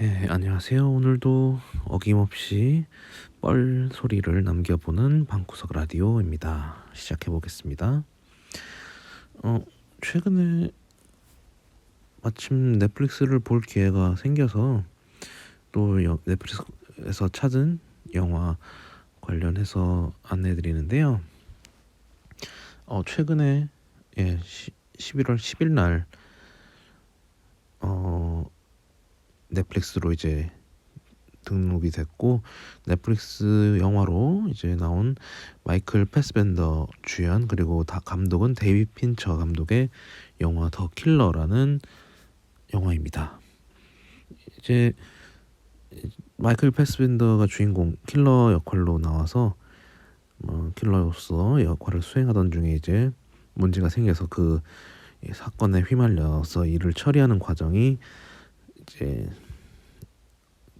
네, 안녕하세요. 오늘도 어김없이 뻘 소리를 남겨보는 방구석 라디오입니다. 시작해 보겠습니다. 어, 최근에 마침 넷플릭스를 볼 기회가 생겨서 또 여- 넷플릭스에서 찾은 영화 관련해서 안내해 드리는데요. 어, 최근에 예, 시, 11월 10일 날 어, 넷플릭스로 이제 등록이 됐고 넷플릭스 영화로 이제 나온 마이클 패스벤더 주연 그리고 다 감독은 데이비 핀처 감독의 영화 더 킬러라는 영화입니다. 이제 마이클 패스벤더가 주인공 킬러 역할로 나와서 뭐 킬러로서 역할을 수행하던 중에 이제 문제가 생겨서 그 사건에 휘말려서 일을 처리하는 과정이 이제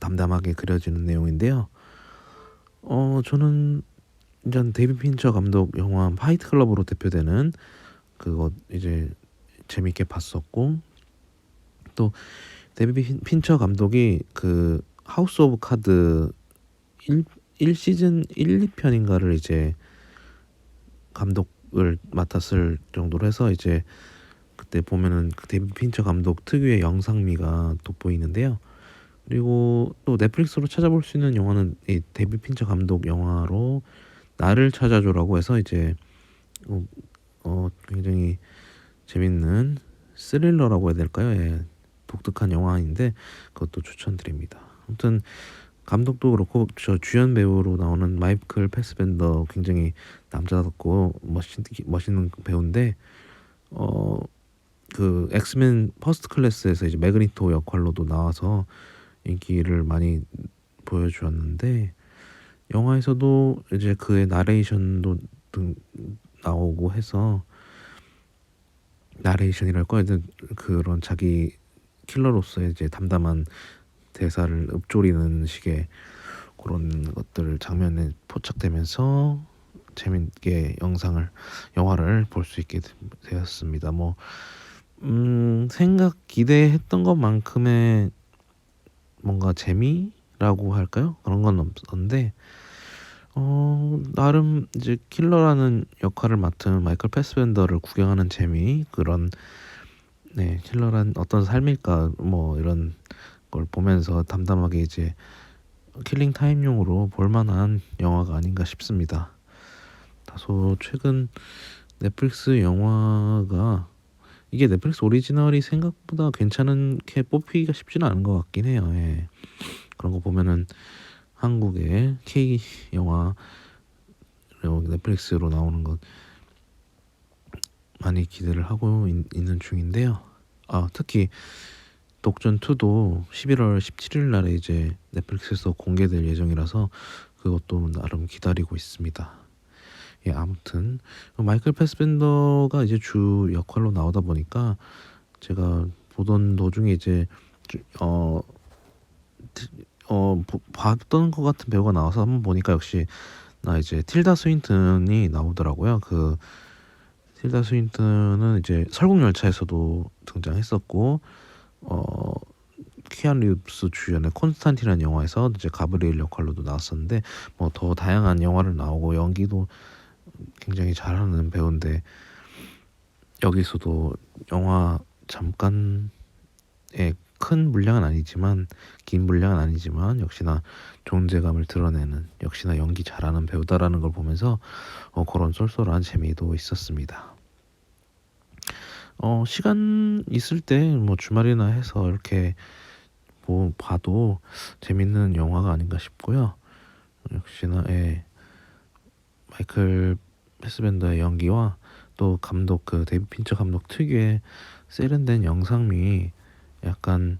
담담하게 그려지는 내용인데요. 어 저는 일단 데이비 핀처 감독 영화 파이트 클럽으로 대표되는 그거 이제 재밌게 봤었고 또 데이비 핀- 핀처 감독이 그 하우스 오브 카드 1, 1시즌 1, 2편인가를 이제 감독을 맡았을 정도로 해서 이제 그때 보면은 그 데이비 핀처 감독 특유의 영상미가 돋보이는데요. 그리고 또 넷플릭스로 찾아볼 수 있는 영화는 이 데이비 핀처 감독 영화로 나를 찾아줘라고 해서 이제 어, 어, 굉장히 재밌는 스릴러라고 해야 될까요? 예, 독특한 영화인데 그것도 추천드립니다. 아무튼 감독도 그렇고 저 주연 배우로 나오는 마이클 패스벤더 굉장히 남자답고 멋있, 멋있는 배우인데 어 그 엑스맨 퍼스트 클래스에서 이제 매그니토 역할로도 나와서 인기를 많이 보여주었는데 영화에서도 이제 그의 나레이션도 등 나오고 해서 나레이션이랄까 하여튼 그런 자기 킬러로서의 이제 담담한 대사를 읊조리는 식의 그런 것들 장면에 포착되면서 재밌게 영상을 영화를 볼 수 있게 되었습니다. 뭐 음, 생각 기대했던 것만큼의 뭔가 재미라고 할까요? 그런 건 없었는데 어, 나름 이제 킬러라는 역할을 맡은 마이클 패스벤더를 구경하는 재미 그런 네, 킬러란 어떤 삶일까 뭐 이런 걸 보면서 담담하게 이제 킬링 타임용으로 볼 만한 영화가 아닌가 싶습니다. 다소 최근 넷플릭스 영화가 이게 넷플릭스 오리지널이 생각보다 괜찮게 뽑히기가 쉽지는 않은 것 같긴 해요. 예. 그런 거 보면은 한국의 K 영화 넷플릭스로 나오는 것 많이 기대를 하고 있, 는 중인데요. 아 특히 독전 2도 11월 17일 날에 이제 넷플릭스에서 공개될 예정이라서 그것도 나름 기다리고 있습니다. 예, 아무튼 마이클 패스벤더가 이제 주 역할로 나오다 보니까 제가 보던 도중에 이제 주- 어, 티- 어 보- 봤던 것 같은 배우가 나와서 한번 보니까 역시 나 이제 틸다 스윈튼이 나오더라고요. 그 틸다 스윈튼은 이제 설국열차에서도 등장했었고 어 키안 리브스 주연의 콘스탄티라는 영화에서 이제 가브리엘 역할로도 나왔었는데 뭐 더 다양한 영화를 나오고 연기도 굉장히 잘하는 배우인데 여기서도 영화 잠깐의 큰 분량은 아니지만 긴 분량은 아니지만 역시나 존재감을 드러내는 역시나 연기 잘하는 배우다라는 걸 보면서 어, 그런 쏠쏠한 재미도 있었습니다. 어, 시간 있을 때 뭐 주말이나 해서 이렇게 뭐 봐도 재밌는 영화가 아닌가 싶고요. 역시나 예, 마이클 패스벤더의 연기와 또 감독 그 데이비 핀처 감독 특유의 세련된 영상미 약간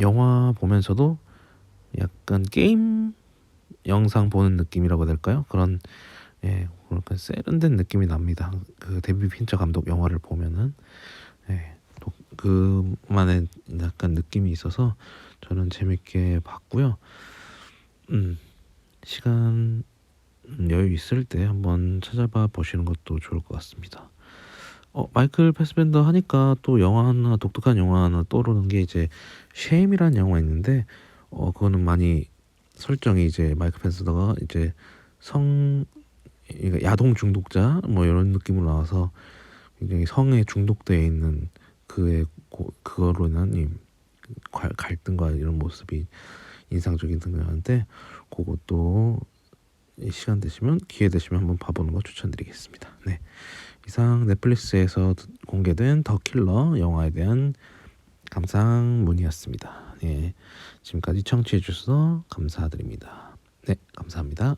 영화 보면서도 약간 게임 영상 보는 느낌이라고 될까요? 그런 예 그런 세련된 느낌이 납니다. 그 데이비 핀처 감독 영화를 보면은 예, 또 그만의 약간 느낌이 있어서 저는 재밌게 봤고요. 음 시간 음, 여유 있을 때 한번 찾아봐 보시는 것도 좋을 것 같습니다. 어 마이클 패스벤더 하니까 또 영화 하나 독특한 영화 하나 떠오르는 게 이제 쉐임이라는 영화 있는데 어 그거는 많이 설정이 이제 마이클 패스벤더가 이제 성 야동 중독자 뭐 이런 느낌으로 나와서 굉장히 성에 중독되어 있는 그의 고, 그거로 인한 이 갈- 갈등과 이런 모습이 인상적인 등장하는데 그것도 이 시간 되시면 기회 되시면 한번 봐보는 거 추천드리겠습니다. 네. 이상 넷플릭스에서 공개된 더 킬러 영화에 대한 감상문이었습니다. 네. 지금까지 청취해 주셔서 감사드립니다. 네, 감사합니다.